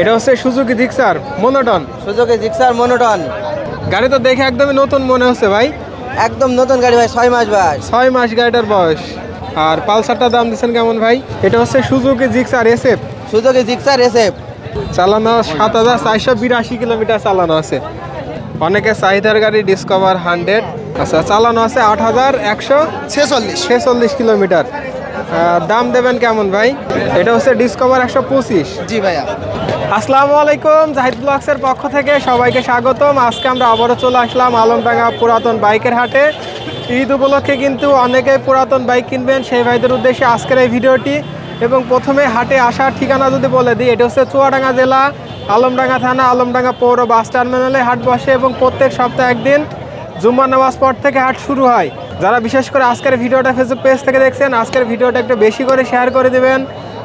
এটা হচ্ছে Suzuki Gixxer monotone. সুযোগে জিক্সার মনোটন। গাড়ি তো দেখে একদমই নতুন মনে হচ্ছে ভাই। একদম নতুন গাড়ি ভাই ছয় মাস ভাই ছয় মাস গাড়িটার বয়স। আর পালসারটার দাম দিচ্ছেন কেমন ভাই? এটা হচ্ছে সুজুকি জিক্সার এসএফ। সুযোগে জিক্সার এসএফ। চালানো সাত হাজার চারশো বিরাশি কিলোমিটার চালানো আছে। অনেকে চাহিদার গাড়ি ডিসকভার হান্ড্রেড। আচ্ছা চালানো আছে আট হাজার একশো ছেচল্লিশ। ছেচল্লিশ কিলোমিটার। দাম দেবেন কেমন ভাই? এটা হচ্ছে ডিসকভার একশো পঁচিশ। জি ভাইয়া। আসসালামু আলাইকুম, জাহিদ ব্লগসের পক্ষ থেকে সবাইকে স্বাগতম। আজকে আমরা আবারও চলে আসলাম আলমডাঙ্গা পুরাতন বাইকের হাটে। ঈদ উপলক্ষে কিন্তু অনেকে পুরাতন বাইক কিনবেন, সেই ভাইদের উদ্দেশ্যে আজকের এই ভিডিওটি। এবং প্রথমে হাটে আসার ঠিকানা যদি বলে দিই, এটা হচ্ছে চুয়াডাঙ্গা জেলা, আলমডাঙ্গা থানা, আলমডাঙ্গা পৌর বাস টার্মিনালে হাট বসে এবং প্রত্যেক সপ্তাহে একদিন জুম্মার নামাজ পর থেকে হাট শুরু হয়। যারা বিশেষ করে আজকের ভিডিওটা ফেসবুক পেজ থেকে দেখছেন, আজকের ভিডিওটা একটু বেশি করে শেয়ার করে দেবেন।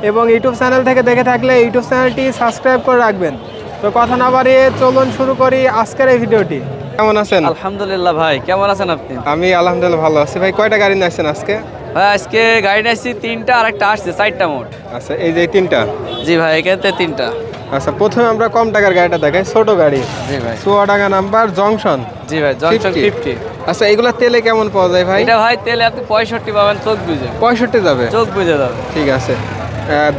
এবং ইউটিউব চ্যানেল থেকে দেখে থাকলে ইউটিউব চ্যানেলটি সাবস্ক্রাইব করে রাখবেন। তো কথা না বাড়িয়ে চলুন শুরু করি আজকের এই ভিডিওটি। কেমন আছেন? আলহামদুলিল্লাহ ভাই কেমন আছেন আপনি? আমি আলহামদুলিল্লাহ ভালো আছি। ভাই কয়টা গাড়ি নিয়ে আসছেন আজকে? ভাই আজকে গাড়ি নিয়েছি তিনটা আর একটা আসছে চারটা মোট। আচ্ছা এই যে তিনটা? জি ভাই এখানে তিনটা। আচ্ছা প্রথমে আমরা কম টাকার গাড়িটা দেখাই ছোট গাড়ি। জি ভাই। Chuadanga number junction. জি ভাই জংশন ফিফটি আচ্ছা এগুলো তেলে কেমন পাওয়া যায় ভাই? এটা ভাই তেলে আপনি পঁয়ষট্টি পাবেন চোখ বুঝে। পঁয়ষট্টি যাবে? চোখ বুঝে যাবে। ঠিক আছে।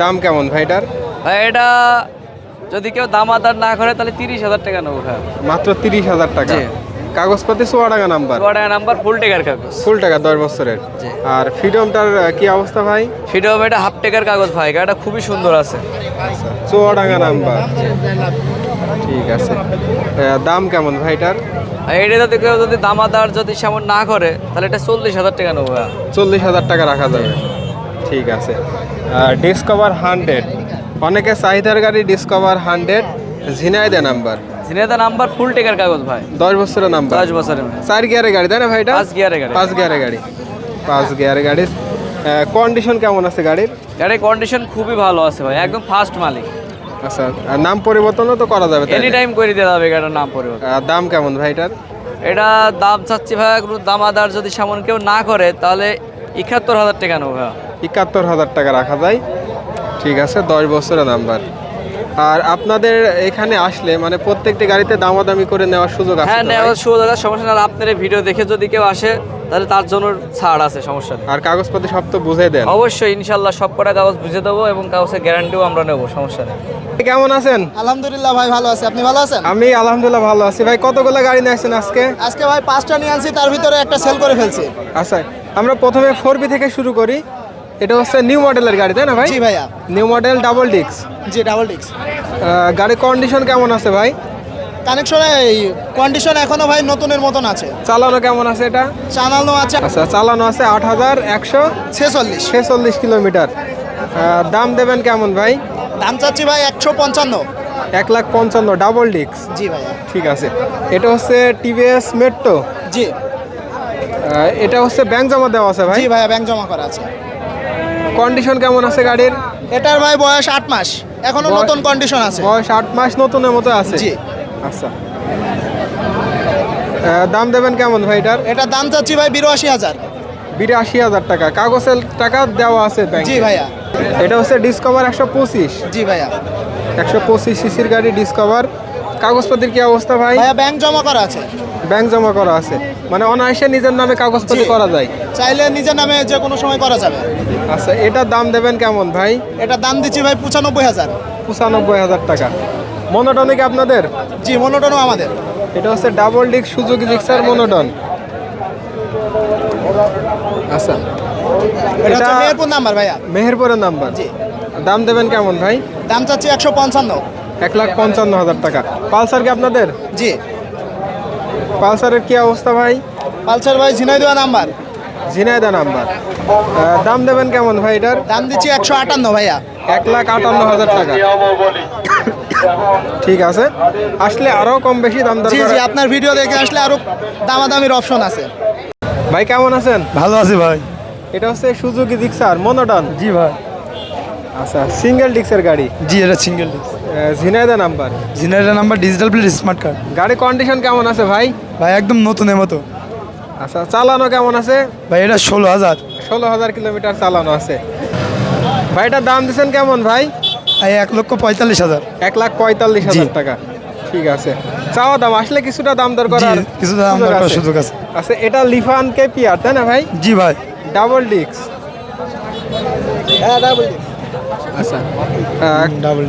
দাম কেমন ভাইটার? ভাই এটা যদি কেউ দাম আদার না করে তাহলে তিরিশ হাজার টাকা নেব ভাই। মাত্র তিরিশ হাজার টাকা। কাগজপাতি চুয়াডাঙ্গা নাম্বার? টাকা নাম্বার ফুল টেকার কাগজ। ফুল টাকা দশ বছরের। আর ফ্রিডমটার কি অবস্থা ভাই? সেটাও এটা হাফ টেকার কাগজ ভাই গাড়িটা খুবই সুন্দর আছে। আচ্ছা চুয়াডাঙ্গা নাম্বার। ঠিক আছে। দাম কেমন ভাইটার? এটা যদি কেউ যদি দাম আদার যদি সেমন না করে তাহলে এটা চল্লিশ হাজার টাকা নেব চল্লিশ হাজার টাকা রাখা যাবে। ঠিক আছে। ডিসকভার হান্ড্রেড অনেকে চাহিদার গাড়ি Discover hundred Jhenaidah number Jhenaidah number full টেকার কাগজ ভাই। দশ বছরের নাম্বার দশ বছরের চার গিয়ারের গাড়ি তাই না ভাইটা? পাঁচ গিয়ারের গাড়ি। পাঁচ গিয়ারের গাড়ি। পাঁচ গিয়ারের গাড়ির কন্ডিশন কেমন আছে গাড়ির? গাড়ির কন্ডিশন খুবই ভালো আছে ভাই একদম ফার্স্ট মালিক। আচ্ছা আর নাম পরিবর্তনও তো করা যাবে এনি টাইম করে দেওয়া যাবে গাড়ির নাম পরিবর্তন। দাম কেমন ভাইটার? এটা দাম চাচ্ছি ভাই কোনো দাম আদার যদি সেমন কেউ না করে তাহলে একাত্তর হাজার টাকা নেব ভাই। একাত্তর হাজার টাকা রাখা যায়। ঠিক আছে দশ বছরের নাম্বার। আর আপনাদের এখানে আসলে মানে প্রত্যেকটি গাড়িতে দামাদামি করে নেওয়ার সুযোগ আছে হ্যাঁ নেওয়ার সুযোগ আছে সমস্যা না আপনার ভিডিও দেখে যদি কেউ আসে তাহলে তার জন্য ছাড় আছে সমস্যা নেই। আর কাগজপত্র সব তো বুঝে দেন। অবশ্যই ইনশাল্লাহ সব কটা কাগজ বুঝে দেবো এবং কাগজের গ্যারান্টিও আমরা নেব সমস্যা নেই। কেমন আছেন? আলহামদুলিল্লাহ ভাই ভালো আছে। আপনি ভালো আছেন? আমি আলহামদুলিল্লাহ ভালো আছি। ভাই কতগুলো গাড়ি নিয়ে আসছেন আজকে? আজকে ভাই পাঁচটা নিয়ে আনছি তার ভিতরে একটা সেল করে ফেলছি। আচ্ছা আমরা প্রথমে ফোর বি থেকে শুরু করি। এটা হচ্ছে নিউ মডেলের গাড়ি তাই না ভাই? জি ভাইয়া। নিউ মডেল ডাবল ডিক্স জি ডাবল ডিক্স গাড়ির কন্ডিশন কেমন আছে ভাই? কানেকশনে এই কন্ডিশন এখনও ভাই নতুনের মতন আছে। চালানো কেমন আছে এটা? চালানো আছে আচ্ছা চালানো আছে আট হাজার একশো ছেচল্লিশ। ছেচল্লিশ কিলোমিটার। দাম দেবেন কেমন ভাই? দাম চাচ্ছি ভাই একশো পঞ্চান্ন। এক লাখ পঞ্চান্ন ডাবল ডিক্স জি ভাইয়া। ঠিক আছে। এটা হচ্ছে টিভিএস মেট্রো জি। এটা হচ্ছে ব্যাংক জমা দেওয়া আছে ভাই? জি ভাইয়া ব্যাংক জমা করা আছে। কন্ডিশন কেমন আছে গাড়ির? এটার ভাই বয়স আট মাস। এখনও নতুন কন্ডিশন আছে। বয়স আট মাস নতুনের মতো আছে? জি। আচ্ছা। দাম দেবেন কেমন ভাই এটার? এটার দাম চাচ্ছি ভাই বিরাশি হাজার। বিরাশি হাজার টাকা। কাগজের টাকা দেওয়া আছে জি ভাইয়া। এটা হচ্ছে ডিসকভার একশো পঁচিশ। জি ভাইয়া। একশো পঁচিশ সিসির গাড়ি ডিসকভার কাগজপত্রের কি অবস্থা ভাই? ভাইয়া ব্যাংক জমা করা আছে। ব্যাংক জমা করা আছে। মানে অনায়াসে নিজের নামে কাগজপত্র। করা যায়। চাইলে নিজের নামে যে কোনো সময় করা যাবে। আচ্ছা এটার দাম দেবেন কেমন ভাই? এটা দাম দিচ্ছি ভাই পঁচানব্বই হাজার। পঁচানব্বই হাজার টাকা। মনোটনে কি আপনাদের? জি মনোটনও আমাদের। এটা হচ্ছে ডাবল ডিক সুযোগ জিক্সার মনোটন। আচ্ছা। এটা হচ্ছে এটা- মেহেরপুর নাম্বার ভাইয়া। মেহেরপুরের নাম্বার। জি। দাম দেবেন কেমন ভাই? দাম চাচ্ছি একশো পঞ্চান্ন। এক লাখ পঞ্চান্ন হাজার টাকা। পালসার কি আপনাদের? জি। পালসারের কি অবস্থা ভাই? পালসার ভাই ঝিনাইদুয়া নাম্বার। ঝিনাইদা নাম্বার। দাম দেবেন কেমন ভাই এটার? দাম দিচ্ছি একশো আটান্ন ভাইয়া। এক লাখ আটান্ন হাজার টাকা। ঠিক আছে। আসলে আরও কম বেশি দাম দর জি জি আপনার ভিডিও দেখে আসলে আরও দামাদামির অপশন আছে। ভাই কেমন আছেন? ভালো আছি ভাই। এটা হচ্ছে সুজুকি জিক্সার মনোটন জি ভাই। আচ্ছা সিঙ্গেল ডিক্সের গাড়ি? জি এটা single disk Jhenaidah number জিনারের number digital plate smart card গাড়ি কন্ডিশন কেমন আছে ভাই? ভাই একদম নতুনের মতো। আচ্ছা চালানো কেমন আছে? ভাই এটা ষোলো হাজার। ষোলো হাজার কিলোমিটার চালানো আছে। ভাইটার দাম দিচ্ছেন কেমন ভাই? এই এক লক্ষ পঁয়তাল্লিশ হাজার। এক লাখ পঁয়তাল্লিশ হাজার টাকা। ঠিক আছে। চাওয়া দাম আসলে কিছুটা দাম দর করার জি, কিছুটা দাম দর করার সুযোগ আছে। আচ্ছা এটা লিফান কে পিয়ার তাই না ভাই? জি ভাই। ডাবল ডিক্স হ্যাঁ ডাবল আচ্ছা।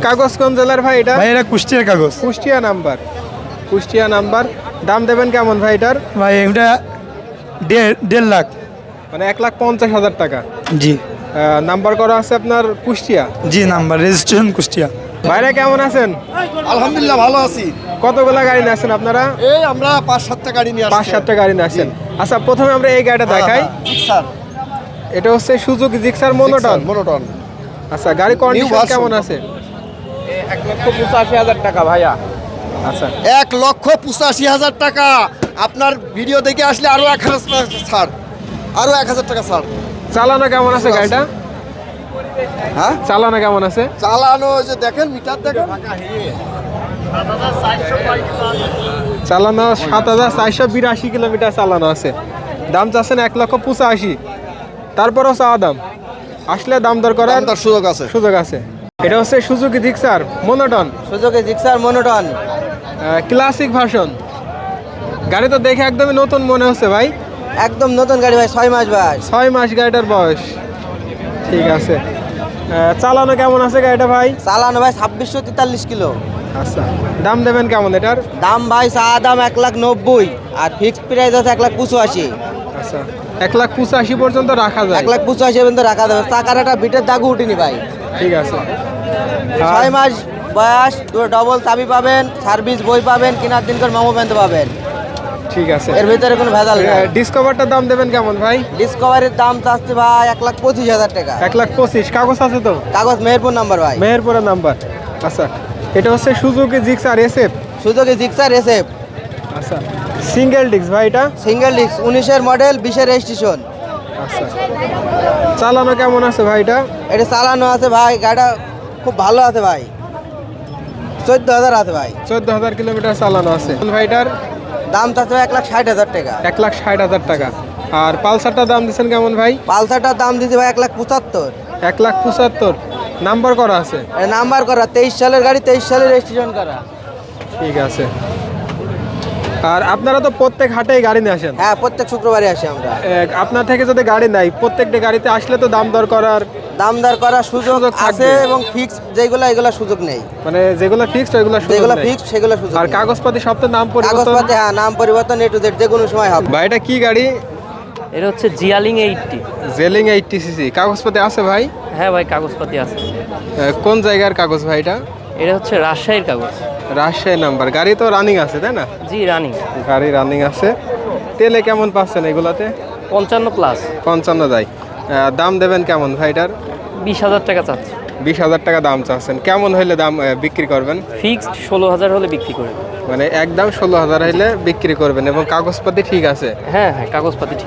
কাগজ কোন জেলার ভাই এটা? ভাই এটা কুষ্টিয়ার কাগজ। কুষ্টিয়া নাম্বার। কুষ্টিয়া নাম্বার। দাম দেবেন কেমন ভাই এটার? ভাই এটা দেড় দেড় লাখ। মানে এক লাখ পঞ্চাশ হাজার টাকা। জি। নাম্বার করা আছে আপনার কুষ্টিয়া? জি নাম্বার রেজিস্ট্রেশন কুষ্টিয়া। ভাইরা কেমন আছেন? আলহামদুলিল্লাহ ভালো আছি। কতগুলা গাড়ি নিয়ে আসছেন আপনারা? এই আমরা পাঁচ সাতটা গাড়ি নিয়ে পাঁচ সাতটা গাড়ি নিয়ে আসছেন। আচ্ছা প্রথমে আমরা এই গাড়িটা দেখাই। স্যার এটা হচ্ছে সুজুকি জিক্সার মোনোটন। মোনোটন। আচ্ছা গাড়ি কন্ডিশন। কেমন আছে? এক লক্ষ পঁচাশি হাজার টাকা ভাইয়া। আচ্ছা। এক লক্ষ পঁচাশি হাজার টাকা। আপনার ভিডিও দেখে আসলে আরও এক হাজার টাকা ছাড়। আরও এক হাজার টাকা ছাড়। চালানো কেমন আছে। গাড়িটা? হ্যাঁ? চালানো কেমন আছে? চালানো ওই যে দেখেন মিটার দেখেন। চালানো সাত হাজার চারশো বিরাশি কিলোমিটার চালানো আছে। দাম চাচ্ছেন এক লক্ষ পঁচাশি। তারপরও চাওয়া দাম। আসলে দাম দর করার তার সুযোগ আছে। সুযোগ আছে। এটা হচ্ছে সুজুকি জিক্সার মোনোটন সুযোগে জিক্সার মনোটন ক্লাসিক ভার্সন গাড়ি তো দেখে একদমই নতুন মনে হচ্ছে ভাই। একদম নতুন গাড়ি ভাই ছয় মাস ভাই। ছয় মাস গাড়িটার বয়স। ঠিক আছে। চালানো কেমন আছে গাড়িটা ভাই? চালানো ভাই ছাব্বিশশো তেতাল্লিশ কিলো। আচ্ছা। দাম দেবেন কেমন এটার? দাম ভাই চা দাম এক লাখ নব্বই আর ফিক্সড প্রাইস আছে এক লাখ পঁচাশি। আচ্ছা। এক লাখ পঁচাশি পর্যন্ত রাখা যায়। এক লাখ পঁচাশি পর্যন্ত রাখা যাবে। চাকার একটা বিটের দাগও উঠিনি ভাই। ঠিক আছে। আর ছয় মাস বয়স ডবল চাবি পাবেন সার্ভিস বই পাবেন কেনার দিন করে মামো প্যান্ট পাবেন। ঠিক আছে। এর ভিতরে কোনো ভেজাল নেই। ডিসকভারটার দাম দেবেন কেমন ভাই? ডিসকভারির দাম চাচ্ছে ভাই এক লাখ পঁচিশ হাজার টাকা। এক লাখ পঁচিশ। কাগজ আছে তো? কাগজ মেহেরপুর নাম্বার ভাই। মেহেরপুরের নাম্বার। আচ্ছা এটা হচ্ছে সুজুকি জিক্স আর এসএফ সুযোগে জিক্সার এসএফ আচ্ছা। সিঙ্গেল ডিস্ক ভাই এটা? সিঙ্গেল ডিস্ক উনিশের মডেল বিশের রেজিস্ট্রেশন আচ্ছা। চালানো কেমন আছে ভাই এটা? এটা চালানো আছে ভাই গাড়িটা খুব ভালো আছে ভাই। চোদ্দ হাজার আছে ভাই। চোদ্দ হাজার কিলোমিটার চালানো আছে। ভাই এটার? দাম চাচ্ছে এক লাখ ষাট হাজার টাকা। এক লাখ ষাট হাজার টাকা। আর পালসারটার দাম দিচ্ছেন কেমন ভাই? পালসারটার দাম দিতে ভাই এক লাখ পঁচাত্তর। এক লাখ পঁচাত্তর। নাম্বার করা আছে? নাম্বার করা তেইশ সালের গাড়ি তেইশ সালের রেজিস্ট্রেশন করা। ঠিক আছে। আর আপনারা তো প্রত্যেক হাটেই গাড়ি নিয়ে আসেন? হ্যাঁ প্রত্যেক শুক্রবারে আসি আমরা। আপনার থেকে যদি গাড়ি নাই প্রত্যেকটা গাড়িতে আসলে তো দাম দর করার দাম দর করার সুযোগ সুযোগ থাকবে। আছে এবং ফিক্স যেগুলো এগুলো সুযোগ নেই। মানে যেগুলো ফিক্সড ওইগুলো সুযোগ যেগুলো নেই। ফিক্স সেগুলো সুযোগ আর নেই। কাগজপাতি সব তো নাম পরিবর্তন? কাগজপাতি হ্যাঁ নাম পরিবর্তন এ টু জেড যে কোনো সময় হবে। ভাই এটা কি গাড়ি? এটা হচ্ছে Jialing eighty. Jialing eighty CC. কাগজপাতি আছে ভাই? হ্যাঁ ভাই কাগজপাতি আছে। কোন জায়গার কাগজ ভাই এটা? এটা হচ্ছে রাজশাহীর কাগজ। রাজশাহী নাম্বার। গাড়ি তো রানিং আছে তাই না? জি রানিং গাড়ি রানিং আছে। তেলে কেমন পাচ্ছেন এগুলাতে? পঞ্চান্ন প্লাস পঞ্চান্ন যায়। দাম দেবেন কেমন ভাইটার? বিশ হাজার টাকা চাচ্ছে। বিশ হাজার টাকা দাম চাচ্ছেন। কেমন হইলে দাম বিক্রি করবেন? ফিক্সড ষোলো হাজার হলে বিক্রি করবেন মানে একদম ষোলো হাজার হইলে বিক্রি করবেন এবং কাগজপাতি ঠিক আছে? হ্যাঁ হ্যাঁ কাগজপাতি ঠিক